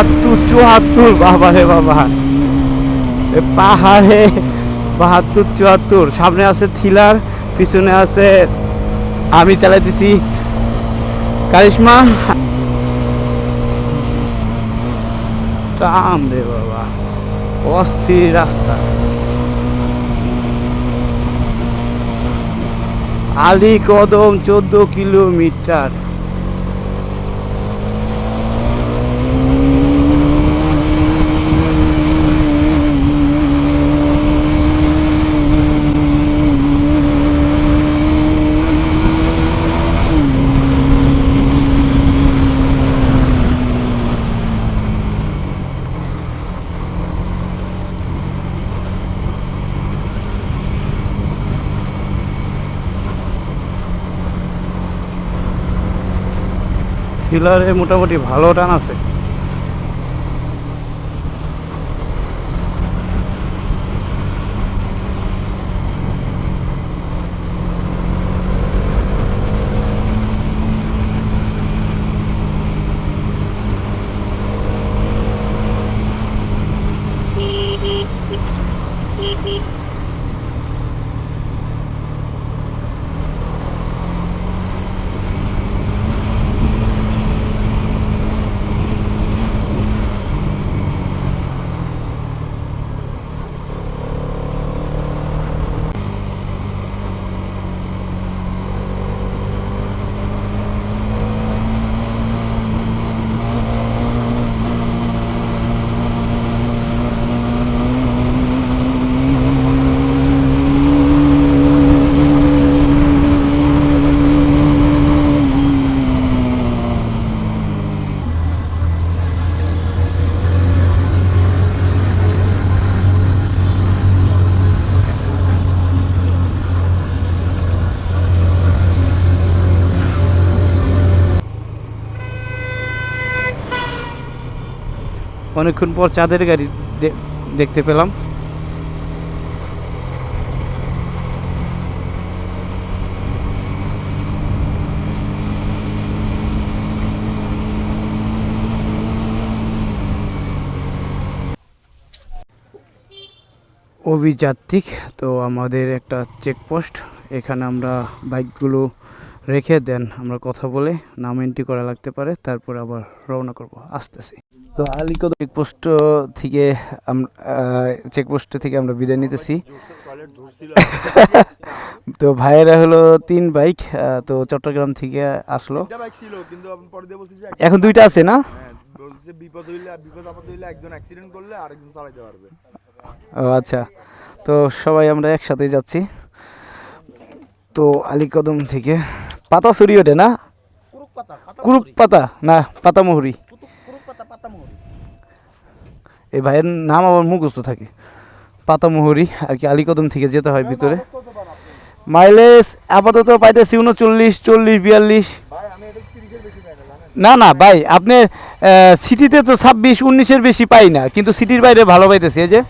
বাহাত্তর, চুয়াত্তর, বাবা রে বাবা। পাহাড়ে বাহাত্তর, চুয়াত্তর। সামনে আছে থ্রিলার, পিছনে আছে আমি চালাইতেছি কারিশমা। টান রে বাবা, অস্থির রাস্তা। আলী কদম চোদ্দ কিলোমিটার। থ্রিলারে মোটামুটি ভালো টান আছে। অনেকক্ষণ পর চাঁদের গাড়ি দেখতে পেলাম। অভিযাত্রিক তো আমাদের একটা চেকপোস্ট এখানে আমরা বাইকগুলো রেখে দেন আমরা কথা বলে নাম এন্ট্রি করা লাগতে পারে তারপর আবার রওনা করব। আসতেছি। তো আলিকদ চেকপোস্ট থেকে চেকপোস্ট থেকে আমরা বিদায় নিতেছি। তো ভাইয়েরা হলো তিন বাইক তো চট্টগ্রাম থেকে আসলো। এখন দুইটা আছে না? হ্যাঁ, বিপদ হইলে বিপদ আপদ হইলে একজন অ্যাক্সিডেন্ট করলে আরেকজন চালাতে পারবে। ও আচ্ছা। তো সবাই আমরা একসাথে যাচ্ছি। তো আলীকদম থেকে পাতা সরি ওঠে না? কুরুপ পাতা না পাতামহুরি। এই ভাইয়ের নাম আবার মুখস্থ থাকে। পাতামহুরি আর কি আলীকদম থেকে যেতে হয় ভিতরে। মাইলেজ আপাতত পাইতেছি উনচল্লিশ চল্লিশ বিয়াল্লিশ। না না ভাই আপনি সিটিতে তো ছাব্বিশ উনিশের বেশি পাই না কিন্তু সিটির বাইরে ভালো পাইতেছি এই যে।